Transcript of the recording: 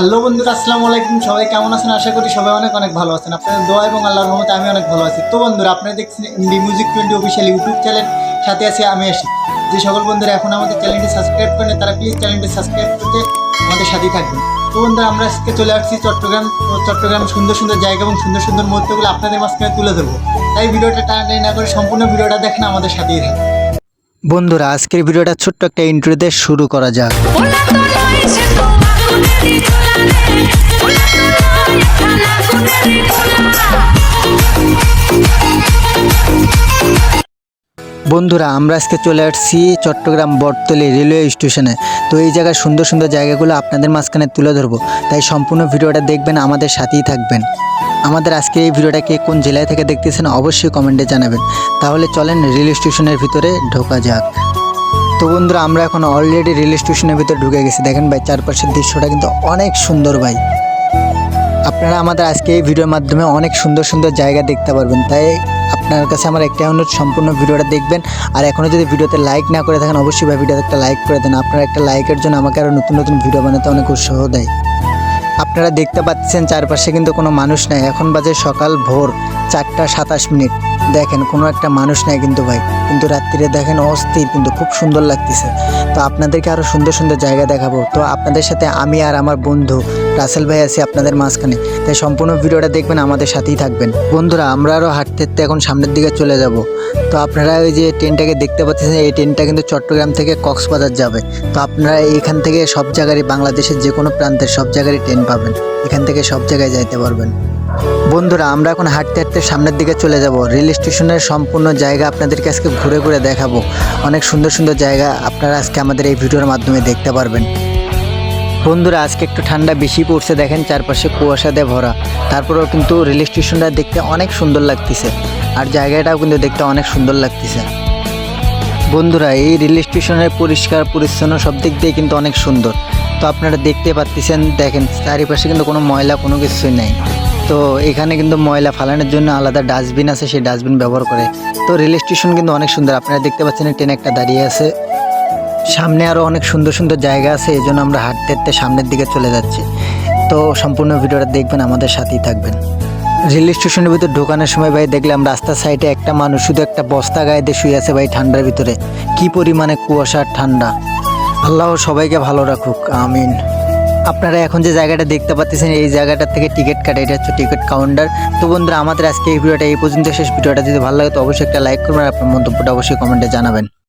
Hello বন্ধুরা আসসালামু আলাইকুম। সবাই কেমন আছেন? আশা করি সবাই অনেক অনেক ভালো আছেন। আপনাদের দোয়া এবং আল্লাহর রহমতে আমি অনেক ভালো আছি। তো বন্ধুরা আপনারা দেখছেন MD music twenty official YouTube channel সাথে আছি আমি আসি যে সকল বন্ধুরা এখন আমাদের চ্যানেলটি সাবস্ক্রাইব করেন তারা প্লিজ চ্যানেলটি সাবস্ক্রাইব করতে আমাদের সাথেই থাকবেন। তো বন্ধুরা আমরা আজকে চলে আসছি চট্টগ্রাম চট্টগ্রাম সুন্দর সুন্দর জায়গা এবং সুন্দর সুন্দর মুহূর্তগুলো আপনাদের মাঝখানে তুলে ধরবো। তাই ভিডিওটা টানাটানি না করে সম্পূর্ণ ভিডিওটা দেখেন আমাদের সাথেই থাকুন। বন্ধুরা আজকের ভিডিওটা ছোট্ট একটা ইন্ট্রো দিয়ে শুরু করা যাক। বন্ধুরা, আমরা আজকে চলে আসছি চট্টগ্রাম বটতলি রেলওয়ে স্টেশনে। তো এই জায়গার সুন্দর সুন্দর জায়গাগুলো আপনাদের মাঝখানে তুলে ধরবো। তাই সম্পূর্ণ ভিডিওটা দেখবেন, আমাদের সাথেই থাকবেন। আমাদের আজকে এই ভিডিওটা কে কোন জেলায় থেকে দেখতেছেন অবশ্যই কমেন্টে জানাবেন। তাহলে চলেন রেল স্টেশনের ভিতরে ঢোকা যাক। তো বন্ধুরা, আমরা এখন অলরেডি রেল স্টেশনের ভিতরে ঢুকে গেছি। দেখেন ভাই, চারপাশের দৃশ্যটা কিন্তু অনেক সুন্দর ভাই। আপনারা আমাদের আজকে এই ভিডিওর মাধ্যমে অনেক সুন্দর সুন্দর জায়গা দেখতে পারবেন। তাই আপনার কাছে আমার একটাই অনুরোধ, সম্পূর্ণ ভিডিওটা দেখবেন। আর এখনও যদি ভিডিওতে লাইক না করে থাকেন, অবশ্যই ভাই, ভিডিওতে একটা লাইক করে দেন। আপনারা একটা লাইকের জন্য আমাকে আরও নতুন নতুন ভিডিও বানাতে অনেক উৎসাহ দেয়। আপনারা দেখতে পাচ্ছেন চারপাশে কিন্তু কোনো মানুষ নাই। এখন বাজে সকাল ভোর চারটা সাতাশ মিনিট। দেখেন, কোনো একটা মানুষ নাই কিন্তু ভাই। কিন্তু রাত্রিরে দেখেন অস্থির, কিন্তু খুব সুন্দর লাগতেছে। তো আপনাদেরকে আরও সুন্দর সুন্দর জায়গা দেখাবো। তো আপনাদের সাথে আমি আর আমার বন্ধু রাসেল ভাই আছি আপনাদের মাঝখানে। তাই সম্পূর্ণ ভিডিওটা দেখবেন, আমাদের সাথেই থাকবেন। বন্ধুরা, আমরা আরও হাঁটতে হাঁটতে এখন সামনের দিকে চলে যাব। তো আপনারা ওই যে ট্রেনটাকে দেখতে পাচ্ছেন, এই ট্রেনটা কিন্তু চট্টগ্রাম থেকে কক্সবাজার যাবে। তো আপনারা এখান থেকে সব জায়গারই, বাংলাদেশের যে কোনো প্রান্তের সব জায়গারই ট্রেন পাবেন। এখান থেকে সব জায়গায় যাইতে পারবেন। বন্ধুরা, আমরা এখন হাঁটতে হাঁটতে সামনের দিকে চলে যাব। রেল স্টেশনের সম্পূর্ণ জায়গা আপনাদেরকে আজকে ঘুরে ঘুরে দেখাবো। অনেক সুন্দর সুন্দর জায়গা আপনারা আজকে আমাদের এই ভিডিওর মাধ্যমে দেখতে পারবেন। বন্ধুরা, আজকে একটু ঠান্ডা বেশি পড়ছে, দেখেন চারপাশে কুয়াশা দিয়ে ভরা। তারপরেও কিন্তু রেল স্টেশনটা দেখতে অনেক সুন্দর লাগতেছে। আর জায়গাটাও কিন্তু দেখতে অনেক সুন্দর লাগতেছে। বন্ধুরা, এই রেল স্টেশনের পরিষ্কার পরিচ্ছন্ন সব দিক দিয়ে কিন্তু অনেক সুন্দর। তো আপনারা দেখতে পাচ্ছেন, দেখেন, চারিপাশে কিন্তু কোনো ময়লা কোনো কিছুই নাই। তো এখানে কিন্তু ময়লা ফালানোর জন্য আলাদা ডাস্টবিন আছে, সেই ডাস্টবিন ব্যবহার করে। তো রেল স্টেশন কিন্তু অনেক সুন্দর, আপনারা দেখতে পাচ্ছেন ট্রেন একটা দাঁড়িয়ে আছে। সামনে আরও অনেক সুন্দর সুন্দর জায়গা আছে, এই জন্য আমরা হাঁটতে হাঁটতে সামনের দিকে চলে যাচ্ছি। তো সম্পূর্ণ ভিডিওটা দেখবেন, আমাদের সাথেই থাকবেন। রেল স্টেশনের ভিতর ঢোকানোর সময় ভাই দেখলাম রাস্তার সাইডে একটা মানুষ শুধু একটা বস্তা গায়ে দিয়ে শুয়ে আছে ভাই ঠান্ডার ভিতরে। কি পরিমাণে কুয়াশা ঠান্ডা। আল্লাহ সবাইকে ভালো রাখুক, আমিন। আপনারা এখন যে জায়গাটা দেখতে পাচ্ছেন, এই জায়গাটা থেকে টিকিট কাটে, এটা হচ্ছে টিকিট কাউন্টার। তো বন্ধুরা, আমাদের আজকে এই ভিডিওটা এই পর্যন্ত শেষ। ভিডিওটা যদি ভালো লাগে, তো অবশ্যই একটা লাইক করবেন আর আপনার মন্তব্যটা অবশ্যই কমেন্টে জানাবেন।